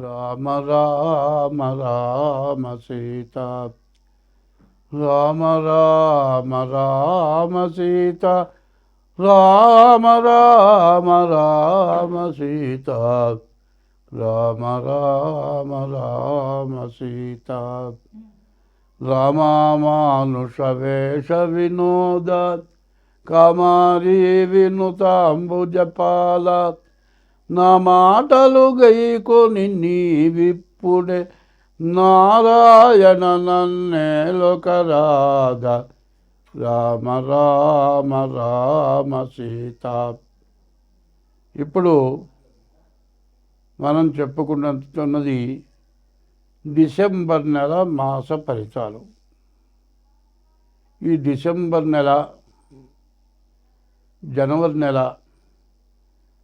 రామ రామ రామ సీత. రామ రామ రామ సీత. రామ రామ రామ సీత. రామ రామ రామ సీత. రామానుష వేష వినోద. కమారీ వినుతాంబుజపాల నా మాటలు గైకొని నీవిప్పుడే నారాయణ నన్నేలొకరాధ రామ రామ రామ సీత. ఇప్పుడు మనం చెప్పుకుంటున్నది డిసెంబర్ నెల మాస ఫలితాలు. ఈ డిసెంబర్ నెల జనవరి నెల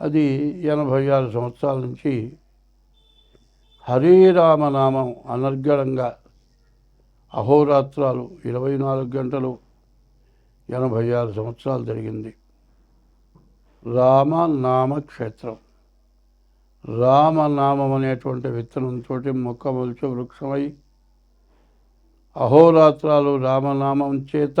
అది ఎనభై ఆరు సంవత్సరాల నుంచి హరిరామనామం అనర్గళంగా అహోరాత్రాలు ఇరవై నాలుగు గంటలు ఎనభై ఆరు సంవత్సరాలు జరిగింది. రామనామ క్షేత్రం రామనామం అనేటువంటి విత్తనంతో మొక్క మొలిచే వృక్షమై అహోరాత్రాలు రామనామం చేత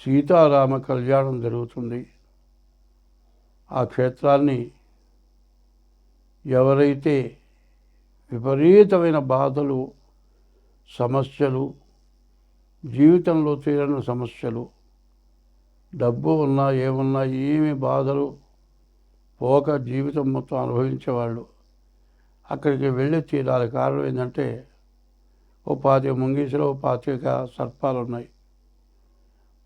సీతారామ కళ్యాణం జరుగుతుంది. ఆ క్షేత్రాన్ని ఎవరైతే విపరీతమైన బాధలు సమస్యలు జీవితంలో తీరని సమస్యలు డబ్బు ఉన్నా ఏమున్నా ఏమి బాధలు పోక జీవితం మొత్తం అనుభవించేవాళ్ళు అక్కడికి వెళ్ళి తీరాలి. కారణం ఏంటంటే ఓ పాతిక ముంగీసులో ఓ పాతిక సర్పాలు ఉన్నాయి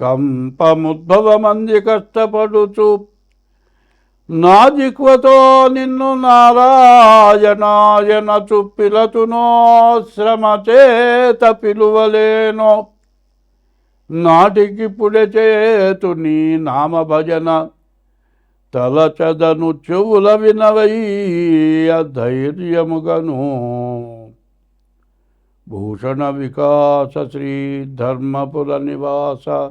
కంపముద్భవమంది కష్టపడుచు. నా దిక్వతో నిన్ను నారాయణాయన చుప్పిలతునో శ్రమచేత పిలువలేనో. నాటికిప్పుడే చేతు నీ నామ భజన తలచదను చెవుల వినవయ్య ధైర్యముగను. భూషణ వికాస శ్రీ ధర్మపుర నివాస.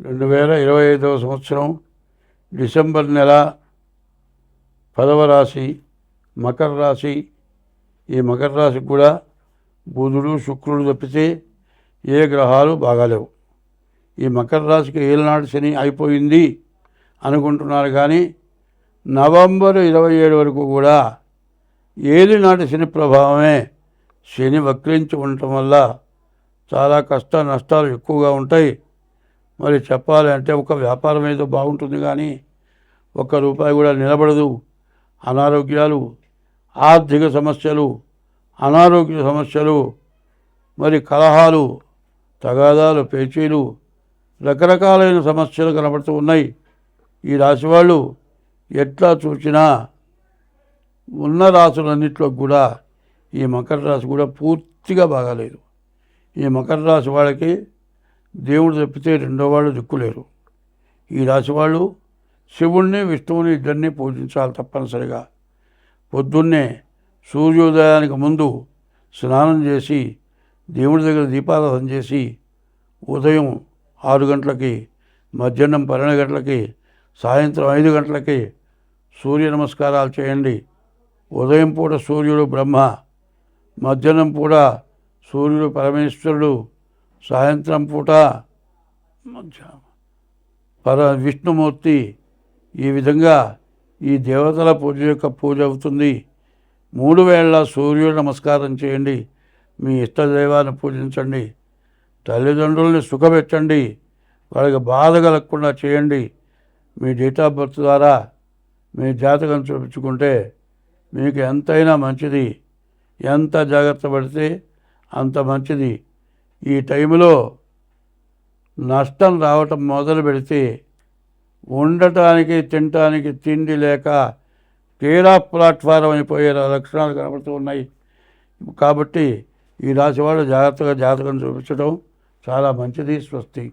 రెండు వేల ఇరవై ఐదవ సంవత్సరం డిసెంబర్ నెల పదవ రాశి మకర రాశి. ఈ మకర రాశికి కూడా బుధుడు శుక్రుడు తప్పితే ఏ గ్రహాలు బాగాలేవు. ఈ మకర రాశికి ఏలనాడు శని అయిపోయింది అనుకుంటున్నారు కానీ నవంబర్ ఇరవై ఏడు వరకు కూడా ఏలినాటి శని ప్రభావమే శని వక్రించి ఉండటం వల్ల చాలా కష్ట నష్టాలు ఎక్కువగా ఉంటాయి. మరి చెప్పాలి అంటే ఒక వ్యాపారం ఏదో బాగుంటుంది కానీ ఒక్క రూపాయి కూడా నిలబడదు. అనారోగ్యాలు ఆర్థిక సమస్యలు అనారోగ్య సమస్యలు మరి కలహాలు తగాదాలు పేచీలు రకరకాలైన సమస్యలు కనబడుతూ ఉన్నాయి. ఈ రాశి వాళ్ళు ఎట్లా చూసినా ఉన్న రాసులన్నింటిలో కూడా ఈ మకర రాశి కూడా పూర్తిగా బాగాలేదు. ఈ మకర రాశి వాళ్ళకి దేవుడు తప్పితే రెండో వాళ్ళు దిక్కులేరు. ఈ రాశి వాళ్ళు శివుణ్ణి విష్ణువుని ఇద్దరిని పూజించాలి తప్పనిసరిగా. పొద్దున్నే సూర్యోదయానికి ముందు స్నానం చేసి దేవుడి దగ్గర దీపారాధన చేసి ఉదయం ఆరు గంటలకి మధ్యాహ్నం పన్నెండు గంటలకి సాయంత్రం ఐదు గంటలకి సూర్య నమస్కారాలు చేయండి. ఉదయం పూట సూర్యుడు బ్రహ్మ మధ్యాహ్నం పూట సూర్యుడు పరమేశ్వరుడు సాయంత్రం పూట పర విష్ణుమూర్తి ఈ విధంగా ఈ దేవతల పూజ యొక్క పూజ అవుతుంది. మూడు వేళ సూర్యుడు నమస్కారం చేయండి. మీ ఇష్టదైవాన్ని పూజించండి. తల్లిదండ్రుల్ని సుఖపెట్టండి. వాళ్ళకి బాధ కలగకుండా చేయండి. మీ డేట్ ఆఫ్ బర్త్ ద్వారా మీ జాతకం చూపించుకుంటే మీకు ఎంతైనా మంచిది. ఎంత జాగ్రత్త పడితే అంత మంచిది. ఈ టైంలో నష్టం రావటం మొదలు పెడితే ఉండటానికి తినటానికి తిండి లేక తీరా ప్లాట్ఫారం అయిపోయే లక్షణాలు కనబడుతూ ఉన్నాయి. కాబట్టి ఈ రాశి వాళ్ళు జాగ్రత్తగా జాతకం చూపించడం చాలా మంచిది స్వస్తి.